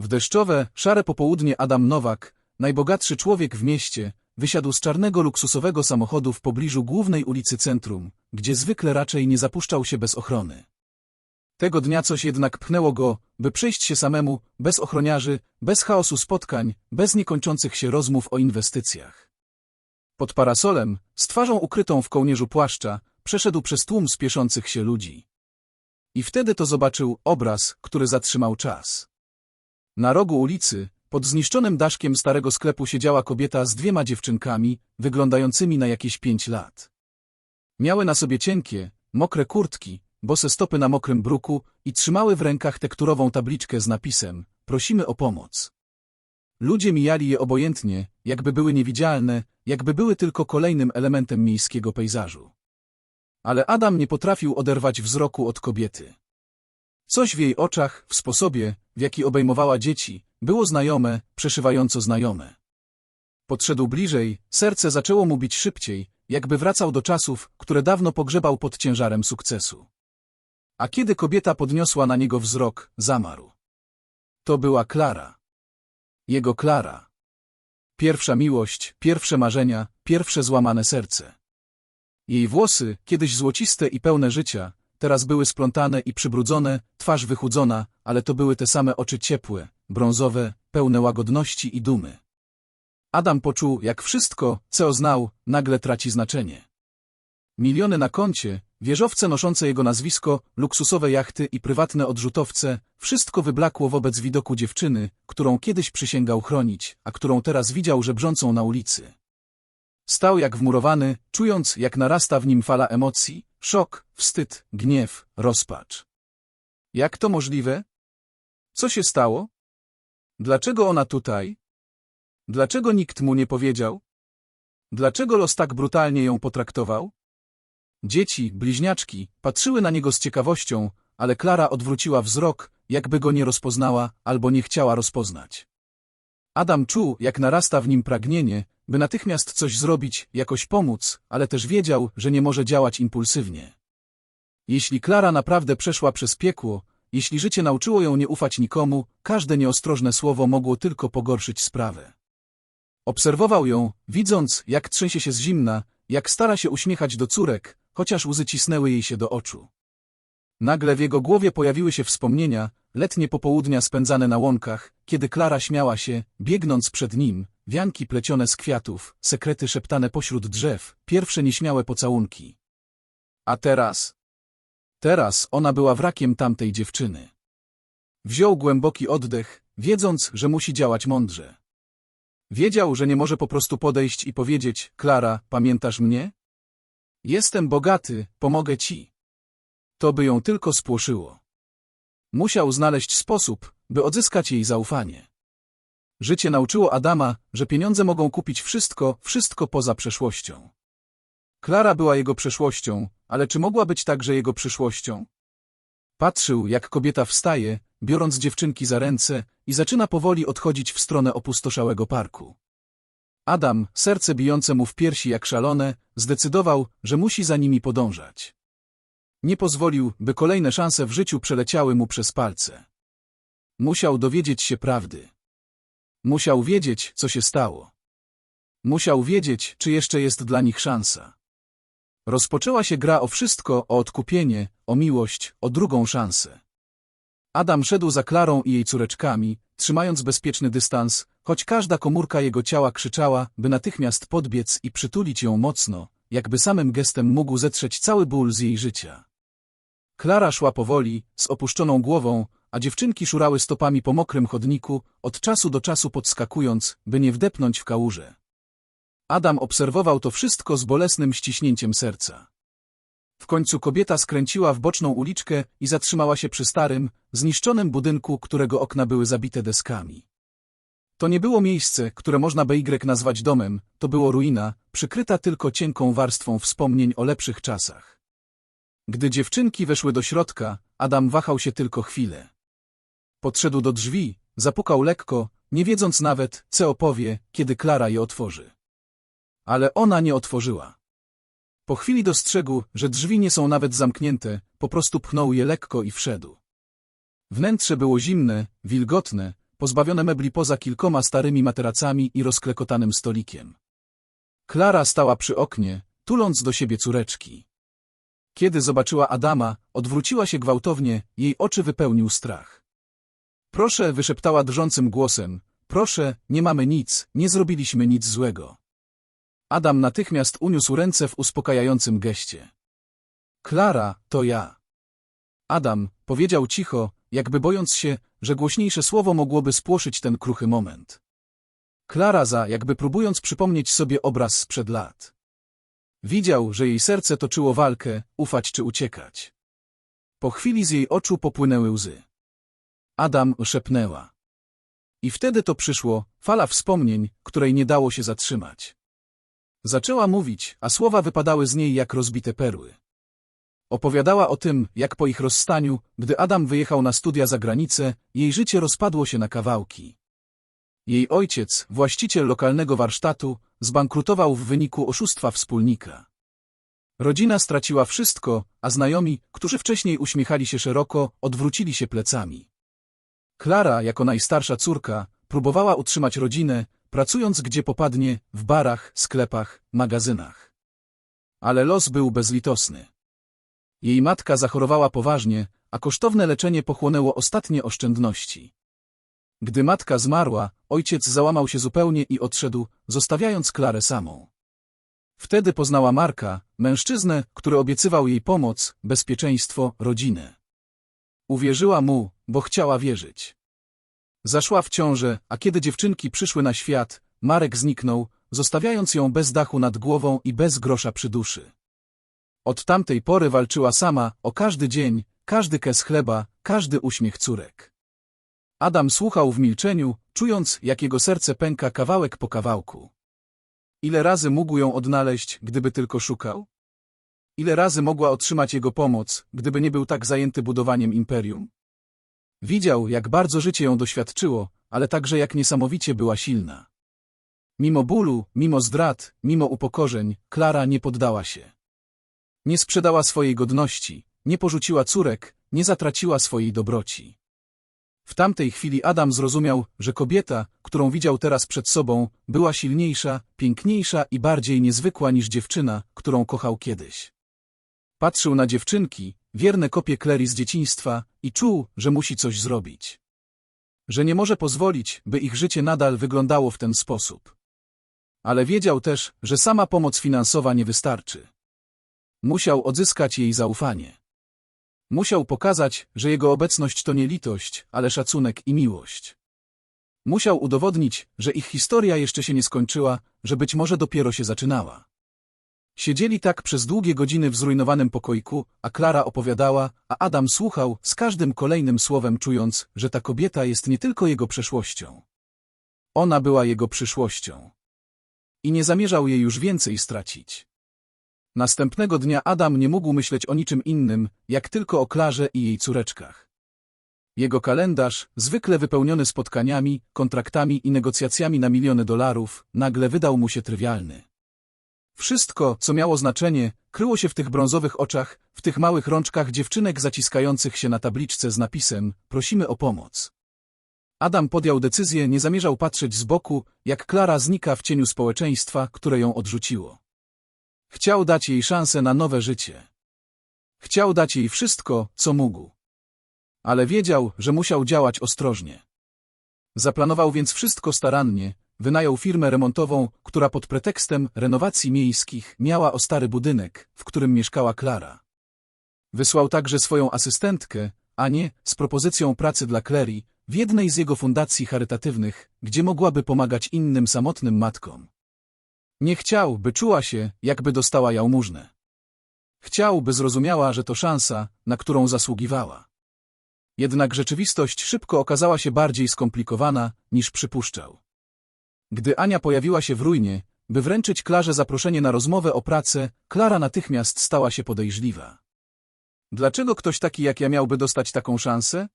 W deszczowe, szare popołudnie Adam Nowak, najbogatszy człowiek w mieście, wysiadł z czarnego luksusowego samochodu w pobliżu głównej ulicy Centrum, gdzie zwykle raczej nie zapuszczał się bez ochrony. Tego dnia coś jednak pchnęło go, by przejść się samemu, bez ochroniarzy, bez chaosu spotkań, bez niekończących się rozmów o inwestycjach. Pod parasolem, z twarzą ukrytą w kołnierzu płaszcza, przeszedł przez tłum spieszących się ludzi. I wtedy to zobaczył obraz, który zatrzymał czas. Na rogu ulicy, pod zniszczonym daszkiem starego sklepu siedziała kobieta z dwiema dziewczynkami, wyglądającymi na jakieś pięć lat. Miały na sobie cienkie, mokre kurtki, bose stopy na mokrym bruku i trzymały w rękach tekturową tabliczkę z napisem Prosimy o pomoc. Ludzie mijali je obojętnie, jakby były niewidzialne, jakby były tylko kolejnym elementem miejskiego pejzażu. Ale Adam nie potrafił oderwać wzroku od kobiety. Coś w jej oczach, w sposobie, w jaki obejmowała dzieci, było znajome, przeszywająco znajome. Podszedł bliżej, serce zaczęło mu bić szybciej, jakby wracał do czasów, które dawno pogrzebał pod ciężarem sukcesu. A kiedy kobieta podniosła na niego wzrok, zamarł. To była Klara. Jego Klara. Pierwsza miłość, pierwsze marzenia, pierwsze złamane serce. Jej włosy, kiedyś złociste i pełne życia, teraz były splątane i przybrudzone, twarz wychudzona, ale to były te same oczy ciepłe, brązowe, pełne łagodności i dumy. Adam poczuł, jak wszystko, co znał, nagle traci znaczenie. Miliony na koncie, wieżowce noszące jego nazwisko, luksusowe jachty i prywatne odrzutowce, wszystko wyblakło wobec widoku dziewczyny, którą kiedyś przysięgał chronić, a którą teraz widział żebrzącą na ulicy. Stał jak wmurowany, czując, jak narasta w nim fala emocji, szok, wstyd, gniew, rozpacz. Jak to możliwe? Co się stało? Dlaczego ona tutaj? Dlaczego nikt mu nie powiedział? Dlaczego los tak brutalnie ją potraktował? Dzieci, bliźniaczki, patrzyły na niego z ciekawością, ale Klara odwróciła wzrok, jakby go nie rozpoznała albo nie chciała rozpoznać. Adam czuł, jak narasta w nim pragnienie, by natychmiast coś zrobić, jakoś pomóc, ale też wiedział, że nie może działać impulsywnie. Jeśli Klara naprawdę przeszła przez piekło, jeśli życie nauczyło ją nie ufać nikomu, każde nieostrożne słowo mogło tylko pogorszyć sprawę. Obserwował ją, widząc, jak trzęsie się z zimna, jak stara się uśmiechać do córek, chociaż łzy cisnęły jej się do oczu. Nagle w jego głowie pojawiły się wspomnienia, letnie popołudnia spędzane na łąkach, kiedy Klara śmiała się, biegnąc przed nim, wianki plecione z kwiatów, sekrety szeptane pośród drzew, pierwsze nieśmiałe pocałunki. A teraz? Teraz ona była wrakiem tamtej dziewczyny. Wziął głęboki oddech, wiedząc, że musi działać mądrze. Wiedział, że nie może po prostu podejść i powiedzieć, Klara, pamiętasz mnie? Jestem bogaty, pomogę ci. To by ją tylko spłoszyło. Musiał znaleźć sposób, by odzyskać jej zaufanie. Życie nauczyło Adama, że pieniądze mogą kupić wszystko, wszystko poza przeszłością. Klara była jego przeszłością, ale czy mogła być także jego przyszłością? Patrzył, jak kobieta wstaje, biorąc dziewczynki za ręce i zaczyna powoli odchodzić w stronę opustoszałego parku. Adam, serce bijące mu w piersi jak szalone, zdecydował, że musi za nimi podążać. Nie pozwolił, by kolejne szanse w życiu przeleciały mu przez palce. Musiał dowiedzieć się prawdy. Musiał wiedzieć, co się stało. Musiał wiedzieć, czy jeszcze jest dla nich szansa. Rozpoczęła się gra o wszystko, o odkupienie, o miłość, o drugą szansę. Adam szedł za Klarą i jej córeczkami, trzymając bezpieczny dystans, choć każda komórka jego ciała krzyczała, by natychmiast podbiec i przytulić ją mocno, jakby samym gestem mógł zetrzeć cały ból z jej życia. Klara szła powoli, z opuszczoną głową, a dziewczynki szurały stopami po mokrym chodniku, od czasu do czasu podskakując, by nie wdepnąć w kałużę. Adam obserwował to wszystko z bolesnym ściśnięciem serca. W końcu kobieta skręciła w boczną uliczkę i zatrzymała się przy starym, zniszczonym budynku, którego okna były zabite deskami. To nie było miejsce, które można by Y nazwać domem, to było ruina, przykryta tylko cienką warstwą wspomnień o lepszych czasach. Gdy dziewczynki weszły do środka, Adam wahał się tylko chwilę. Podszedł do drzwi, zapukał lekko, nie wiedząc nawet, co opowie, kiedy Klara je otworzy. Ale ona nie otworzyła. Po chwili dostrzegł, że drzwi nie są nawet zamknięte, po prostu pchnął je lekko i wszedł. Wnętrze było zimne, wilgotne, pozbawione mebli poza kilkoma starymi materacami i rozklekotanym stolikiem. Klara stała przy oknie, tuląc do siebie córeczki. Kiedy zobaczyła Adama, odwróciła się gwałtownie, jej oczy wypełnił strach. Proszę, wyszeptała drżącym głosem, proszę, nie mamy nic, nie zrobiliśmy nic złego. Adam natychmiast uniósł ręce w uspokajającym geście. Klara, to ja. Adam, powiedział cicho, jakby bojąc się, że głośniejsze słowo mogłoby spłoszyć ten kruchy moment. Klara za, jakby próbując przypomnieć sobie obraz sprzed lat. Widział, że jej serce toczyło walkę, ufać czy uciekać. Po chwili z jej oczu popłynęły łzy. Adam szepnęła. I wtedy to przyszło, fala wspomnień, której nie dało się zatrzymać. Zaczęła mówić, a słowa wypadały z niej jak rozbite perły. Opowiadała o tym, jak po ich rozstaniu, gdy Adam wyjechał na studia za granicę, jej życie rozpadło się na kawałki. Jej ojciec, właściciel lokalnego warsztatu, zbankrutował w wyniku oszustwa wspólnika. Rodzina straciła wszystko, a znajomi, którzy wcześniej uśmiechali się szeroko, odwrócili się plecami. Klara, jako najstarsza córka, próbowała utrzymać rodzinę, pracując gdzie popadnie, w barach, sklepach, magazynach. Ale los był bezlitosny. Jej matka zachorowała poważnie, a kosztowne leczenie pochłonęło ostatnie oszczędności. Gdy matka zmarła, ojciec załamał się zupełnie i odszedł, zostawiając Klarę samą. Wtedy poznała Marka, mężczyznę, który obiecywał jej pomoc, bezpieczeństwo, rodzinę. Uwierzyła mu, bo chciała wierzyć. Zaszła w ciążę, a kiedy dziewczynki przyszły na świat, Marek zniknął, zostawiając ją bez dachu nad głową i bez grosza przy duszy. Od tamtej pory walczyła sama, o każdy dzień, każdy kes chleba, każdy uśmiech córek. Adam słuchał w milczeniu, czując, jak jego serce pęka kawałek po kawałku. Ile razy mógł ją odnaleźć, gdyby tylko szukał? Ile razy mogła otrzymać jego pomoc, gdyby nie był tak zajęty budowaniem imperium? Widział, jak bardzo życie ją doświadczyło, ale także jak niesamowicie była silna. Mimo bólu, mimo zdrad, mimo upokorzeń, Klara nie poddała się. Nie sprzedała swojej godności, nie porzuciła córek, nie zatraciła swojej dobroci. W tamtej chwili Adam zrozumiał, że kobieta, którą widział teraz przed sobą, była silniejsza, piękniejsza i bardziej niezwykła niż dziewczyna, którą kochał kiedyś. Patrzył na dziewczynki, wierne kopie Klery z dzieciństwa i czuł, że musi coś zrobić. Że nie może pozwolić, by ich życie nadal wyglądało w ten sposób. Ale wiedział też, że sama pomoc finansowa nie wystarczy. Musiał odzyskać jej zaufanie. Musiał pokazać, że jego obecność to nie litość, ale szacunek i miłość. Musiał udowodnić, że ich historia jeszcze się nie skończyła, że być może dopiero się zaczynała. Siedzieli tak przez długie godziny w zrujnowanym pokoiku, a Klara opowiadała, a Adam słuchał, z każdym kolejnym słowem czując, że ta kobieta jest nie tylko jego przeszłością. Ona była jego przyszłością. I nie zamierzał jej już więcej stracić. Następnego dnia Adam nie mógł myśleć o niczym innym, jak tylko o Klarze i jej córeczkach. Jego kalendarz, zwykle wypełniony spotkaniami, kontraktami i negocjacjami na miliony dolarów, nagle wydał mu się trywialny. Wszystko, co miało znaczenie, kryło się w tych brązowych oczach, w tych małych rączkach dziewczynek zaciskających się na tabliczce z napisem Prosimy o pomoc. Adam podjął decyzję, nie zamierzał patrzeć z boku, jak Klara znika w cieniu społeczeństwa, które ją odrzuciło. Chciał dać jej szansę na nowe życie. Chciał dać jej wszystko, co mógł. Ale wiedział, że musiał działać ostrożnie. Zaplanował więc wszystko starannie, wynajął firmę remontową, która pod pretekstem renowacji miejskich miała o stary budynek, w którym mieszkała Klara. Wysłał także swoją asystentkę, Anię, z propozycją pracy dla Clary w jednej z jego fundacji charytatywnych, gdzie mogłaby pomagać innym samotnym matkom. Nie chciał, by czuła się, jakby dostała jałmużnę. Chciał, by zrozumiała, że to szansa, na którą zasługiwała. Jednak rzeczywistość szybko okazała się bardziej skomplikowana, niż przypuszczał. Gdy Ania pojawiła się w ruinie, by wręczyć Klarze zaproszenie na rozmowę o pracę, Klara natychmiast stała się podejrzliwa. Dlaczego ktoś taki jak ja miałby dostać taką szansę?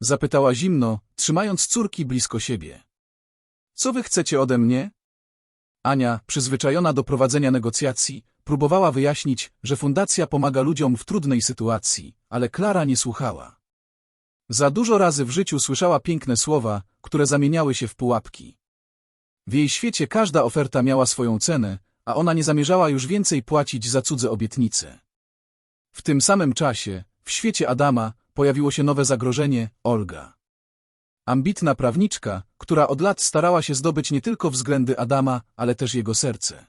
Zapytała zimno, trzymając córki blisko siebie. Co wy chcecie ode mnie? Ania, przyzwyczajona do prowadzenia negocjacji, próbowała wyjaśnić, że fundacja pomaga ludziom w trudnej sytuacji, ale Klara nie słuchała. Za dużo razy w życiu słyszała piękne słowa, które zamieniały się w pułapki. W jej świecie każda oferta miała swoją cenę, a ona nie zamierzała już więcej płacić za cudze obietnice. W tym samym czasie, w świecie Adama, pojawiło się nowe zagrożenie Olga. Ambitna prawniczka, która od lat starała się zdobyć nie tylko względy Adama, ale też jego serce.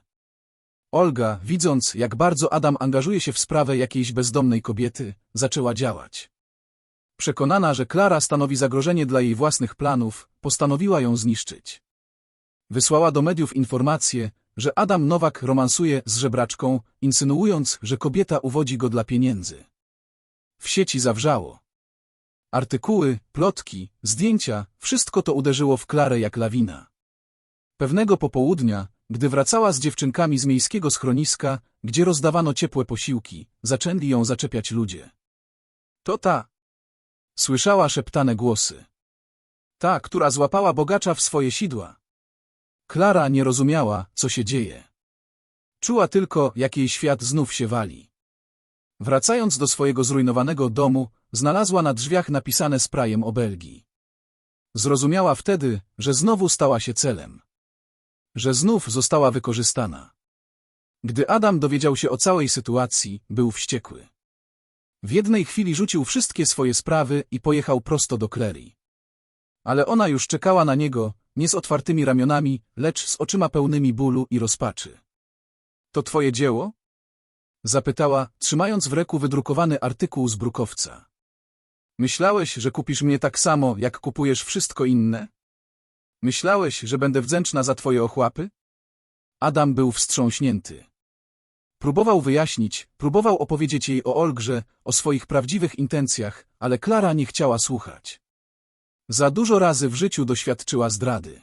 Olga, widząc, jak bardzo Adam angażuje się w sprawę jakiejś bezdomnej kobiety, zaczęła działać. Przekonana, że Klara stanowi zagrożenie dla jej własnych planów, postanowiła ją zniszczyć. Wysłała do mediów informację, że Adam Nowak romansuje z żebraczką, insynuując, że kobieta uwodzi go dla pieniędzy. W sieci zawrzało. Artykuły, plotki, zdjęcia, wszystko to uderzyło w Klarę jak lawina. Pewnego popołudnia, gdy wracała z dziewczynkami z miejskiego schroniska, gdzie rozdawano ciepłe posiłki, zaczęli ją zaczepiać ludzie. To ta. Słyszała szeptane głosy. Ta, która złapała bogacza w swoje sidła. Klara nie rozumiała, co się dzieje. Czuła tylko, jak jej świat znów się wali. Wracając do swojego zrujnowanego domu, znalazła na drzwiach napisane sprajem obelgi. Zrozumiała wtedy, że znowu stała się celem. Że znów została wykorzystana. Gdy Adam dowiedział się o całej sytuacji, był wściekły. W jednej chwili rzucił wszystkie swoje sprawy i pojechał prosto do Clary. Ale ona już czekała na niego, nie z otwartymi ramionami, lecz z oczyma pełnymi bólu i rozpaczy. To twoje dzieło? Zapytała, trzymając w ręku wydrukowany artykuł z brukowca. Myślałeś, że kupisz mnie tak samo, jak kupujesz wszystko inne? Myślałeś, że będę wdzięczna za twoje ochłapy? Adam był wstrząśnięty. Próbował wyjaśnić, próbował opowiedzieć jej o Olgrze, o swoich prawdziwych intencjach, ale Klara nie chciała słuchać. Za dużo razy w życiu doświadczyła zdrady.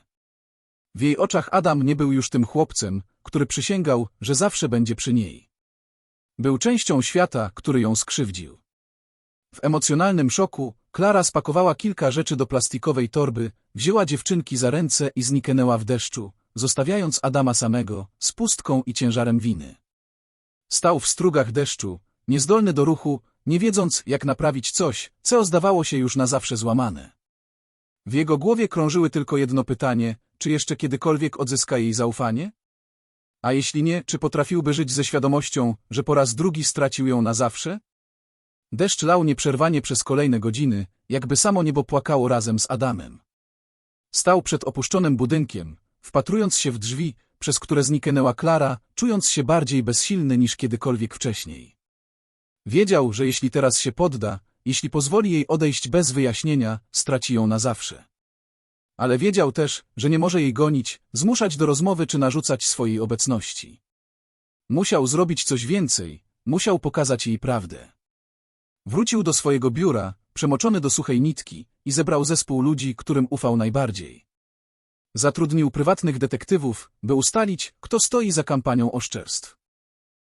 W jej oczach Adam nie był już tym chłopcem, który przysięgał, że zawsze będzie przy niej. Był częścią świata, który ją skrzywdził. W emocjonalnym szoku Klara spakowała kilka rzeczy do plastikowej torby, wzięła dziewczynki za ręce i zniknęła w deszczu, zostawiając Adama samego, z pustką i ciężarem winy. Stał w strugach deszczu, niezdolny do ruchu, nie wiedząc, jak naprawić coś, co zdawało się już na zawsze złamane. W jego głowie krążyły tylko jedno pytanie, czy jeszcze kiedykolwiek odzyska jej zaufanie? A jeśli nie, czy potrafiłby żyć ze świadomością, że po raz drugi stracił ją na zawsze? Deszcz lał nieprzerwanie przez kolejne godziny, jakby samo niebo płakało razem z Adamem. Stał przed opuszczonym budynkiem, wpatrując się w drzwi, przez które zniknęła Klara, czując się bardziej bezsilny niż kiedykolwiek wcześniej. Wiedział, że jeśli teraz się podda, jeśli pozwoli jej odejść bez wyjaśnienia, straci ją na zawsze. Ale wiedział też, że nie może jej gonić, zmuszać do rozmowy czy narzucać swojej obecności. Musiał zrobić coś więcej, musiał pokazać jej prawdę. Wrócił do swojego biura, przemoczony do suchej nitki, i zebrał zespół ludzi, którym ufał najbardziej. Zatrudnił prywatnych detektywów, by ustalić, kto stoi za kampanią oszczerstw.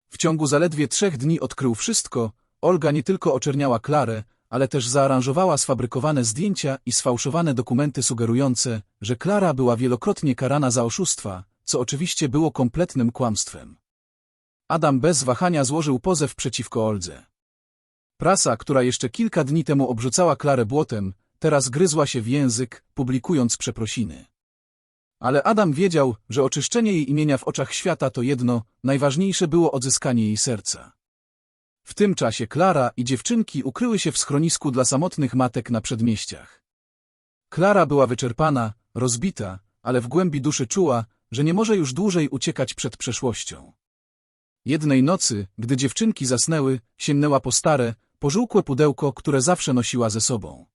W ciągu zaledwie trzech dni odkrył wszystko, Olga nie tylko oczerniała Klarę, ale też zaaranżowała sfabrykowane zdjęcia i sfałszowane dokumenty sugerujące, że Klara była wielokrotnie karana za oszustwa, co oczywiście było kompletnym kłamstwem. Adam bez wahania złożył pozew przeciwko Oldze. Prasa, która jeszcze kilka dni temu obrzucała Klarę błotem, teraz gryzła się w język, publikując przeprosiny. Ale Adam wiedział, że oczyszczenie jej imienia w oczach świata to jedno, najważniejsze było odzyskanie jej serca. W tym czasie Klara i dziewczynki ukryły się w schronisku dla samotnych matek na przedmieściach. Klara była wyczerpana, rozbita, ale w głębi duszy czuła, że nie może już dłużej uciekać przed przeszłością. Jednej nocy, gdy dziewczynki zasnęły, sięgnęła po stare, pożółkłe pudełko, które zawsze nosiła ze sobą.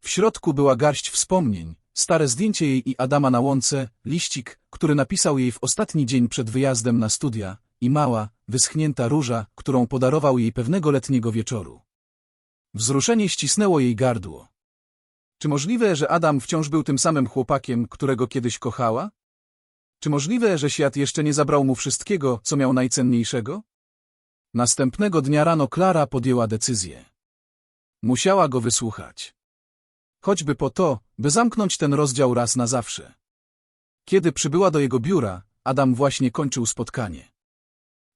W środku była garść wspomnień, stare zdjęcie jej i Adama na łące, liścik, który napisał jej w ostatni dzień przed wyjazdem na studia, i mała, wyschnięta róża, którą podarował jej pewnego letniego wieczoru. Wzruszenie ścisnęło jej gardło. Czy możliwe, że Adam wciąż był tym samym chłopakiem, którego kiedyś kochała? Czy możliwe, że świat jeszcze nie zabrał mu wszystkiego, co miał najcenniejszego? Następnego dnia rano Klara podjęła decyzję. Musiała go wysłuchać. Choćby po to, by zamknąć ten rozdział raz na zawsze. Kiedy przybyła do jego biura, Adam właśnie kończył spotkanie.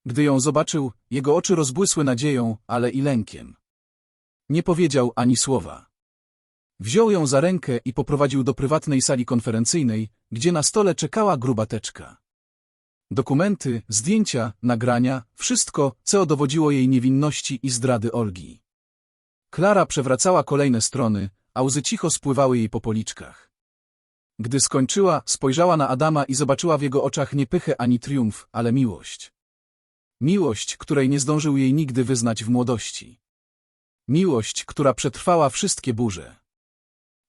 Gdy ją zobaczył, jego oczy rozbłysły nadzieją, ale i lękiem. Nie powiedział ani słowa. Wziął ją za rękę i poprowadził do prywatnej sali konferencyjnej, gdzie na stole czekała gruba teczka. Dokumenty, zdjęcia, nagrania, wszystko, co dowodziło jej niewinności i zdrady Olgi. Klara przewracała kolejne strony, a łzy cicho spływały jej po policzkach. Gdy skończyła, spojrzała na Adama i zobaczyła w jego oczach nie pychę ani triumf, ale miłość. Miłość, której nie zdążył jej nigdy wyznać w młodości. Miłość, która przetrwała wszystkie burze.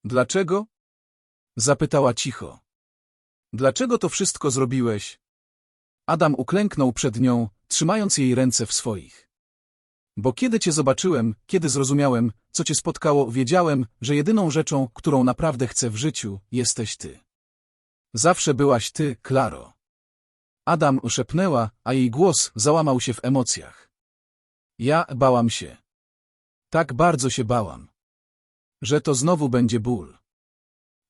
Dlaczego? Zapytała cicho. Dlaczego to wszystko zrobiłeś? Adam uklęknął przed nią, trzymając jej ręce w swoich. Bo kiedy cię zobaczyłem, kiedy zrozumiałem, co cię spotkało, wiedziałem, że jedyną rzeczą, którą naprawdę chcę w życiu, jesteś ty. Zawsze byłaś ty, Klaro. Adam szepnęła, a jej głos załamał się w emocjach. Ja bałam się. Tak bardzo się bałam. Że to znowu będzie ból.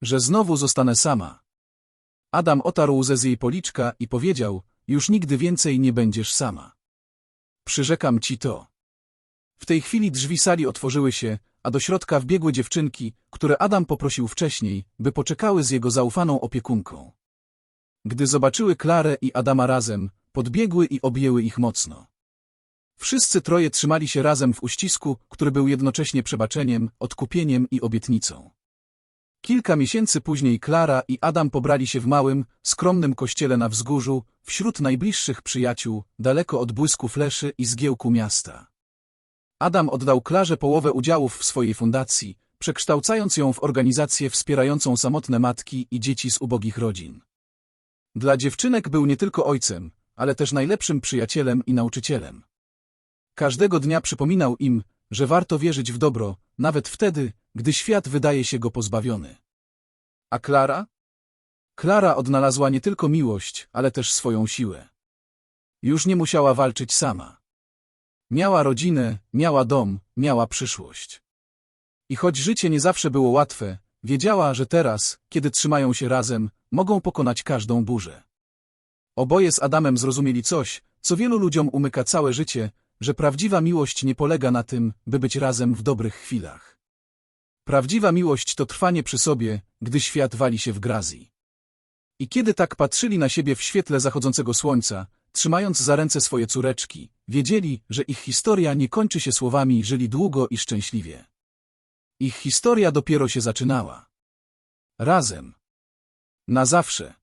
Że znowu zostanę sama. Adam otarł łzę z jej policzka i powiedział, już nigdy więcej nie będziesz sama. Przyrzekam ci to. W tej chwili drzwi sali otworzyły się, a do środka wbiegły dziewczynki, które Adam poprosił wcześniej, by poczekały z jego zaufaną opiekunką. Gdy zobaczyły Klarę i Adama razem, podbiegły i objęły ich mocno. Wszyscy troje trzymali się razem w uścisku, który był jednocześnie przebaczeniem, odkupieniem i obietnicą. Kilka miesięcy później Klara i Adam pobrali się w małym, skromnym kościele na wzgórzu, wśród najbliższych przyjaciół, daleko od błysku fleszy i zgiełku miasta. Adam oddał Klarze połowę udziałów w swojej fundacji, przekształcając ją w organizację wspierającą samotne matki i dzieci z ubogich rodzin. Dla dziewczynek był nie tylko ojcem, ale też najlepszym przyjacielem i nauczycielem. Każdego dnia przypominał im, że warto wierzyć w dobro, nawet wtedy, gdy świat wydaje się go pozbawiony. A Klara? Klara odnalazła nie tylko miłość, ale też swoją siłę. Już nie musiała walczyć sama. Miała rodzinę, miała dom, miała przyszłość. I choć życie nie zawsze było łatwe, wiedziała, że teraz, kiedy trzymają się razem, mogą pokonać każdą burzę. Oboje z Adamem zrozumieli coś, co wielu ludziom umyka całe życie, że prawdziwa miłość nie polega na tym, by być razem w dobrych chwilach. Prawdziwa miłość to trwanie przy sobie, gdy świat wali się w grazji. I kiedy tak patrzyli na siebie w świetle zachodzącego słońca, trzymając za ręce swoje córeczki, wiedzieli, że ich historia nie kończy się słowami żyli długo i szczęśliwie. Ich historia dopiero się zaczynała. Razem. Na zawsze.